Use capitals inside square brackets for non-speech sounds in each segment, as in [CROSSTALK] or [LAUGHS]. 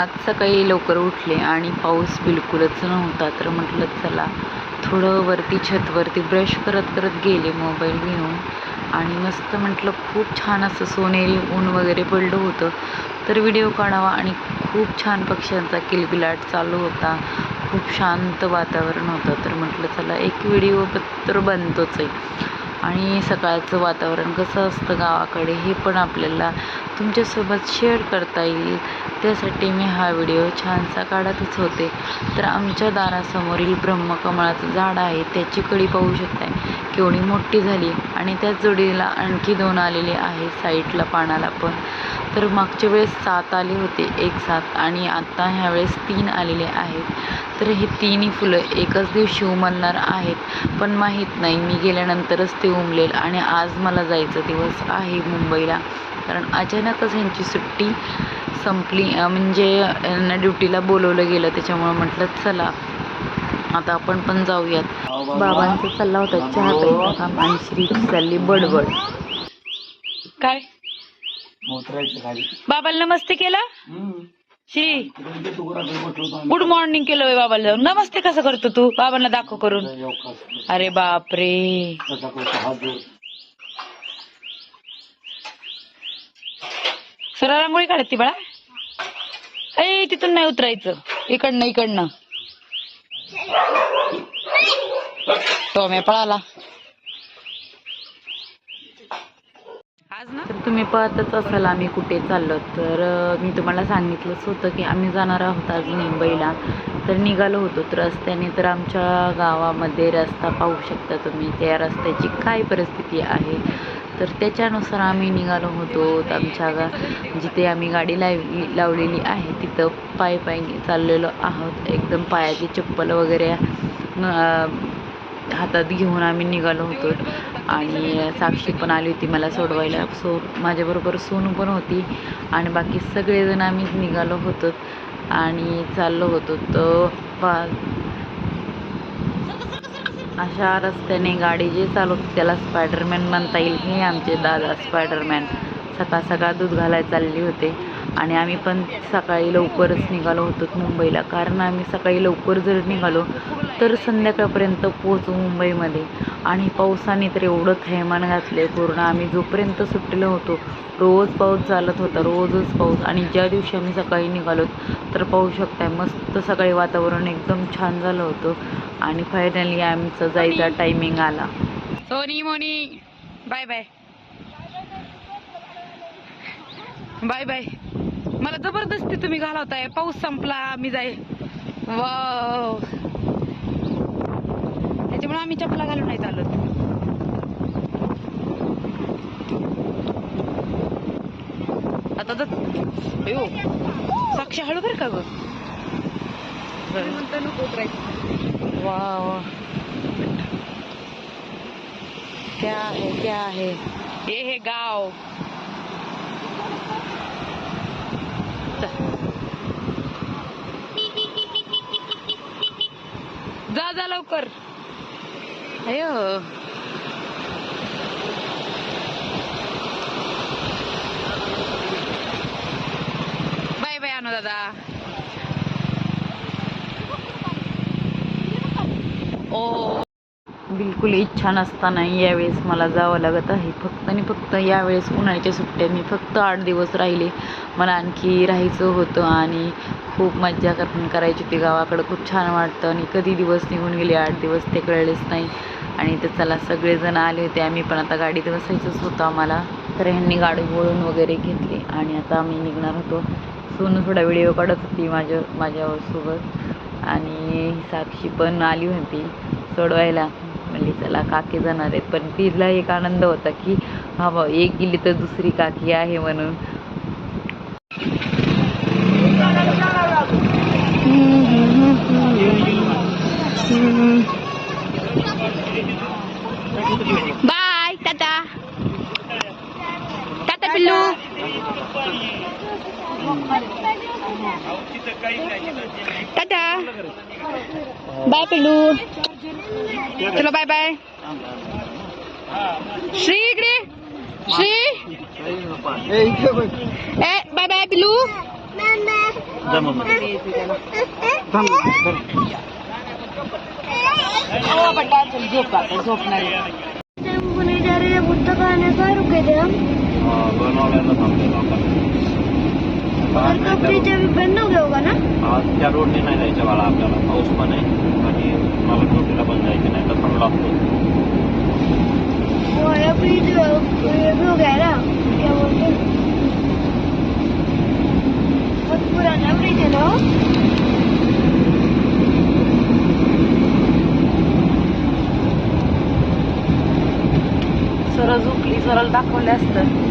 आज सकाळी लवकर उठले आणि पाऊस बिलकुलच नव्हता तर म्हटलं चला थोडं वरती छतवरती ब्रश करत करत गेले मोबाईल घेऊन. आणि मस्त म्हटलं खूप छान असं सोनेरी ऊन वगैरे पडलं होतं तर व्हिडिओ काढावा. आणि खूप छान पक्ष्यांचा किलबिलाट चालू होता. खूप शांत वातावरण होतं तर म्हटलं चला एक व्हिडिओ तर बनतोच आहे. आणि सकाळचं वातावरण कसं असतं गावाकडे हे पण आपल्याला तुमच्यासोबत शेअर करता येईल. त्यासाठी मी हा व्हिडिओ छानसा काढतच होते. तर आमच्या दारासमोरील ब्रह्मकमळाचं झाड आहे त्याची कळी पाहू शकताय. केवढी मोठी झाली आणि त्याच जोडीला आणखी दोन आलेले आहे साईडला पानाला पण. तर मागच्या वेळेस सात आले होते एक सात आणि आत्ता ह्यावेळेस तीन आलेले आहेत. तर हे तिन्ही फुलं एकच दिवशी उमलणार आहेत पण माहीत नाही मी गेल्यानंतरच ते उमलेल आणि आज मला जायचा दिवस आहे मुंबईला. कारण अचानकच ह्यांची सुट्टी संपली. म्हणजे यांना ड्युटीला बोलवलं गेलं त्याच्यामुळं म्हटलं चला आता आपण पण जाऊयात. बाबांचा चालला होता चहा प्यायचा काम आणि श्रीची चालली बडबड. काय? बाबाला नमस्ते केलं? हम्म. श्री. गुड मॉर्निंग केलं होय बाबाला जाऊन. नमस्ते कसं करतो तू? बाबांना दाखव करून. अरे बापरे. सरळ रांगोळी काढत ती बाळा. ए तिथून नाही उतरायचं. इकडनं इकडनं. टोमे पळाला. आज ना? तर तुम्ही पाहतच असाल आम्ही कुठे चाललो तर मी तुम्हाला सांगितलंच होतं की आम्ही जाणार आहोत आज मुंबईला तर निघालो होतो तर रस्त्याने तर आमच्या गावामध्ये रस्ता पाहू शकता तुम्ही. त्या रस्त्याची काय परिस्थिती आहे? तर त्याच्यानुसार आम्ही निघालो होतो. आमच्या गा जिथे आम्ही गाडी लावली लावलेली आहे तिथं पाय पाय चाललेलो आहोत. एकदम पायाची चप्पल वगैरे हातात घेऊन आम्ही निघालो होतो. आणि साक्षी पण आली होती मला सोडवायला. सो माझ्याबरोबर सोनू पण होती. आणि बाकी सगळेजण आम्ही निघालो होतो. आणि चाललो होतो. तर पा अशा रस्त्याने गाडी जे चालवते त्याला स्पायडरमॅन म्हणता येईल. हे आमचे दादा स्पायडरमॅन सकाळ सकाळ दूध घालायला चालले होते. आणि आम्ही पण सकाळी लवकरच निघालो होतो मुंबईला. कारण आम्ही सकाळी लवकर जर निघालो तर संध्याकाळपर्यंत पोहोचू मुंबईमध्ये. आणि पावसाने तर एवढं थैमान घातले पूर्ण आम्ही जोपर्यंत सुटलेलो होतो रोज पाऊस चालत होता रोजच पाऊस. आणि ज्या दिवशी आम्ही सकाळी निघालो तर पाहू शकताय मस्त सकाळी वातावरण एकदम छान झालं होतं. आणि फायनली आमचं जायचा टायमिंग आला. Soni Moni bye bye bye bye मला जबरदस्ती तुम्ही घालवताय. पाऊस संपला मी जाईल. वाव त्याच्यामुळे आम्ही चपला घालून नाही चालत. आता तर अयो साक्षी हळू बरं का ग? वा वा क्या है क्या है? ये है गाव. जा जा लवकर. अयो. बाय बाय अनु दादा. ओ बिलकुल इच्छा नसताना यावेळेस मला जावं लागत आहे. फक्त आणि फक्त यावेळेस उन्हाळ्याच्या सुट्ट्या मी फक्त आठ दिवस राहिले. मला आणखी राहायचं होतं आणि खूप मज्जा कर करायची होती. गावाकडं खूप छान वाटतं आणि कधी दिवस निघून गेले आठ दिवस ते कळलेच नाही. आणि ते चला सगळेजण आले होते. आम्ही पण आता गाडीत बसायचंच होतं आम्हाला. तर ह्यांनी गाडी वळून वगैरे घेतली आणि आता आम्ही निघणार होतो. सोनू थोडा व्हिडिओ काढत होती माझ्या माझ्यासोबत. आणि साक्षी पण आली होती सोडवायला. म्हणली चला काकी जाणार आहेत. पण तिला एक आनंद होता की हा भाऊ एक गेली तर दुसरी काकी आहे म्हणून. बाय टाटा. टाटा पिल्लू. टाटा. बाय पिल्लू चलो बाय बाय. श्री इकडे. श्री. ए बाय बाय पिल्लू जा झोपणार बुद्ध आने का रुके थे हम थांबलेलो आपण. और का ब्रिज बंद हो गया होगा ना? आज त्या रोडने नाही जायचं बाळा आपल्याला? पाऊस पण आहे आणि मला ड्युटीला पण जायचं नाही तर थांबलो असतो वो है ब्रिज ये भी हो गया ना? क्या बोलते? हैं बहुत पुराना ब्रिज है ना? सरळ झोपली सरळ दाखवले असतं.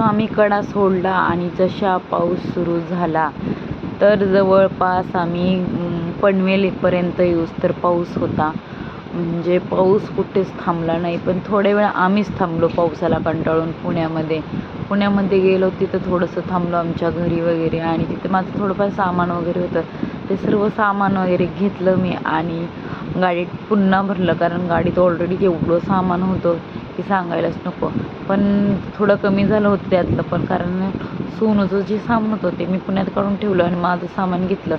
जसं आम्ही कडा सोडला आणि जशा पाऊस सुरू झाला तर जवळपास आम्ही पनवेलपर्यंत येऊस तर पाऊस होता. म्हणजे पाऊस कुठेच थांबला नाही पण थोड्या वेळ आम्हीच थांबलो पावसाला कंटाळून पुण्यामध्ये. पुण्यामध्ये गेलो तिथं थोडंसं थांबलो आमच्या घरी वगैरे आणि तिथं माझं थोडंफार सामान वगैरे होतं. ते सर्व सामान वगैरे घेतलं मी आणि गाडीत पुन्हा भरलं कारण गाडीत ऑलरेडी एवढं सामान होतं. की सांगायलाच नको. पण थोडं कमी झालं होतं त्यातलं पण कारण सोनूचं जे सामान होतं ते मी पुण्यात काढून ठेवलं आणि माझं सामान घेतलं.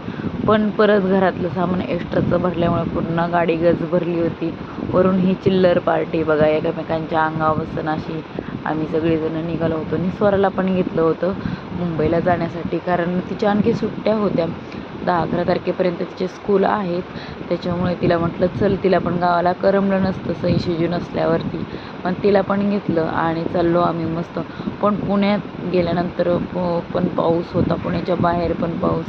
पण परत घरातलं सामान एक्स्ट्राचं भरल्यामुळे पूर्ण गाडी गज भरली होती. वरून ही चिल्लर पार्टी बघा एकमेकांच्या अंगावर बसून अशी. आम्ही सगळेजण निघालो होतो निस्वराला स्वराला पण घेतलं होतं मुंबईला जाण्यासाठी कारण तिच्या आणखी सुट्ट्या होत्या. दहा अकरा तारखेपर्यंत तिचे स्कूल आहेत. त्याच्यामुळे तिला म्हटलं चल तिला पण गावाला करमलं नसतं सई शिजू नसल्यावरती. पण तिला पण घेतलं आणि चाललो आम्ही मस्त. पण पुण्यात गेल्यानंतर पण पाऊस होता. पुण्याच्या बाहेर पण पाऊस.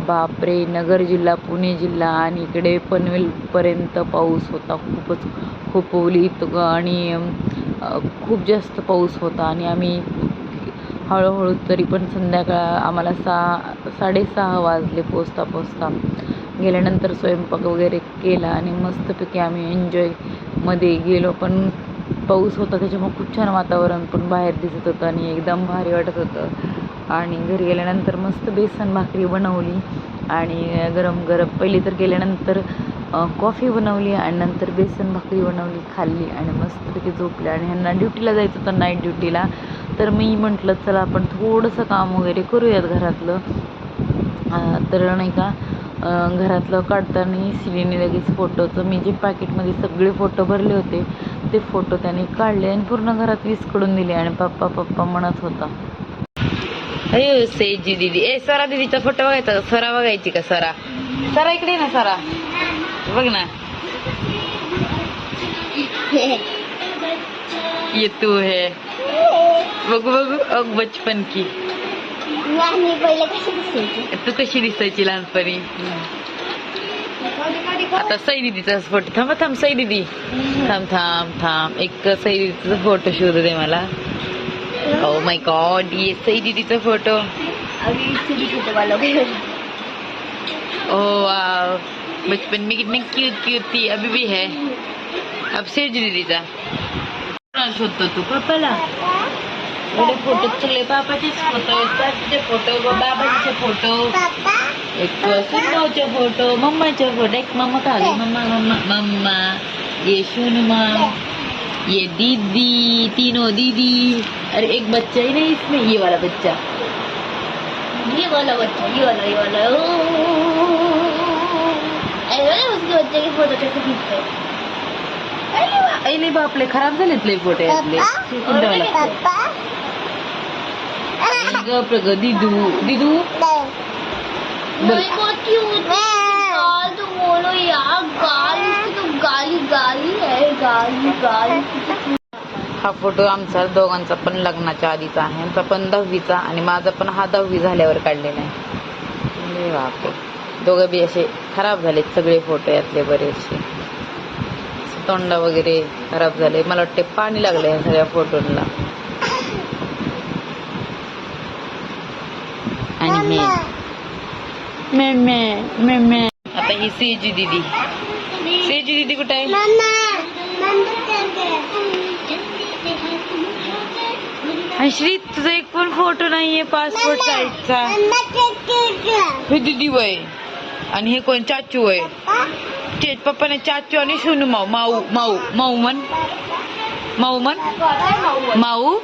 बापरे! नगर जिल्हा पुणे जिल्हा आणि इकडे पनवेलपर्यंत पाऊस होता. खूपच खोपोलीत आणि खूप जास्त पाऊस होता. आणि आम्ही हळूहळू तरी पण संध्याकाळ आम्हाला सहा साडेसहा वाजले पोचता पोचता. गेल्यानंतर स्वयंपाक वगैरे केला आणि मस्तपैकी आम्ही एन्जॉयमध्ये गेलो. पण पाऊस होता त्याच्यामुळे खूप छान वातावरण पण बाहेर दिसत होतं आणि एकदम भारी वाटत होतं. आणि घरी गेल्यानंतर मस्त बेसन भाकरी बनवली आणि गरम गरम पहिली तर गेल्यानंतर कॉफी बनवली आणि नंतर बेसन भाकरी बनवली खाल्ली आणि मस्तपैकी झोपली. आणि ह्यांना ड्युटीला जायचं होतं नाईट ड्युटीला. तर मी म्हटलं चला आपण थोडंसं काम वगैरे करूयात घरातलं. अं, तर नाही का अं, घरातलं काढताना सिलीने लगेच फोटोचं मी जे पॅकेटमध्ये सगळे फोटो भरले होते ते फोटो त्याने काढले आणि पूर्ण घरात विस्कडून दिले आणि पप्पा पप्पा म्हणत होता. अयो सेजी दीदी. ए सरा दीदीचा फोटो बघायचा का? सरा बघायची का सरा? सरा इकडे ये ना सरा. बघ ना. [LAUGHS] ये तू है. बघू बघू अग बचपन की. आणि पहिले कशी दिसायची? तू कशी दिसायची लहानपणी? आता सई दीदीचा फ़ोटो. थांबा थांब सई दीदी थांब थांब थांब. एक सई दीदीचा फ़ोटो शोधू दे मला. ओ माय गॉड ये सई दीदीचा फ़ोटो. के ओ वाव बचपन में कितनी क्यूट क्यूट थी. अभी भी है. अब सेज कोणाला शोधतो तू? एवढे फोटो सगळे पापाचेच फोटो पापाचे फोटो बाबाचे फोटो एक सुनमाचे फोटो मम्माचे फोटो एक मम्मा गई मम्मा मम्मा मम्मा. ये सुनमा ये दीदी. तीनों दीदी. अरे एक बच्चा ही नहीं इसमें. ये वाला बच्चा. ये वाला बच्चा. ये वाला ये वाला. ओ. अरे उसके बच्चे की फोटो कैसे खींचते? आई नाही बापले खराब झालेत लय फ़ोटो यातले कोणत्या वाला गप ग दिदू दिदू। बोल. बहुत क्यूट गाल तो बोलो यार गाल इसकी तो गाली गाली है गाली गाली। हा फ़ोटो आमचा दोघांचा पण लग्नाच्या आधीचा आहे. आमचा पण दहावीचा आणि माझा पण हा दहावी झाल्यावर काढलेला आहे. अरे बापरे दोघं बी असे खराब झालेत सगळे फ़ोटो यातले बरेचसे. तोंड वगैरे खराब झाले. मला वाटते पाणी लागले ह्या सगळ्या फोटोला आणि हे मे मे मे मे आता ही सेजी दीदी. सेजी दीदी कुठे आहे? आणि श्री तुझा एक पण फोटो नाहीये पासपोर्ट साईजचा हे दीदी वय. आणि हे कोण? चाचू वय. चेत पप्पाने चाचू आणि सोनू माऊ माऊ माऊ माऊ म्हण माऊ म्हण माऊ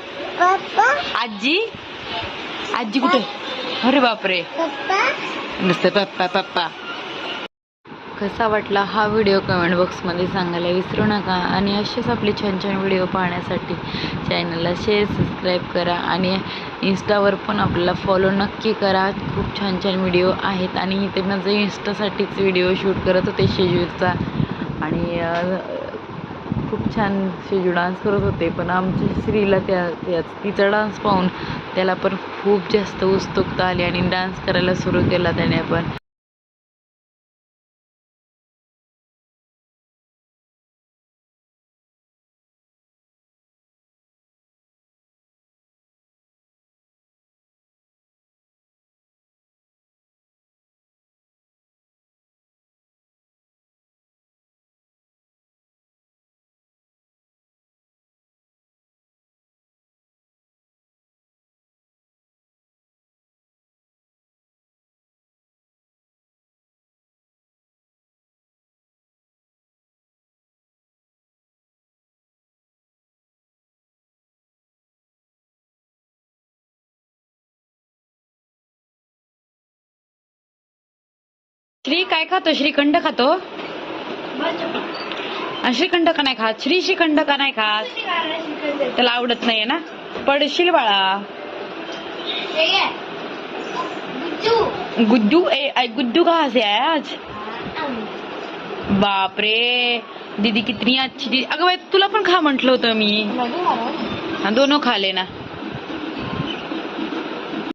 आजी आजी कुठे अरे बापरे नुसतं पप्पा पप्पा कसा वाटला हा व्हिडिओ कमेंट बॉक्समध्ये सांगायला विसरू नका. आणि असेच आपले छान छान व्हिडिओ पाहण्यासाठी चॅनलला शेअर सबस्क्राईब करा आणि इन्स्टावर पण आपल्याला फॉलो नक्की करा. खूप छान छान व्हिडिओ आहेत आणि इथे माझं इन्स्टासाठीच व्हिडिओ शूट करत होते शेजूरचा आणि खूप छान शेजू डान्स करत होते. पण आमच्या स्त्रीला त्या त्या तिचा डान्स पाहून त्याला पण खूप जास्त उत्सुकता आली आणि डान्स करायला सुरू केला त्याने पण. श्री काय खातो? श्रीखंड खातो? श्रीखंड का नाही खात? श्री श्रीखंड का नाही खात? त्याला आवडत नाहीये ना? पडशील बाळा. गुड्डू ए आई गुड्डू कहाँ से आया आज? बापरे. दीदी कितनी अच्छी दीदी अगं बाई तुला पण खा म्हंटल होतं मी. हा, दोनों खा लेना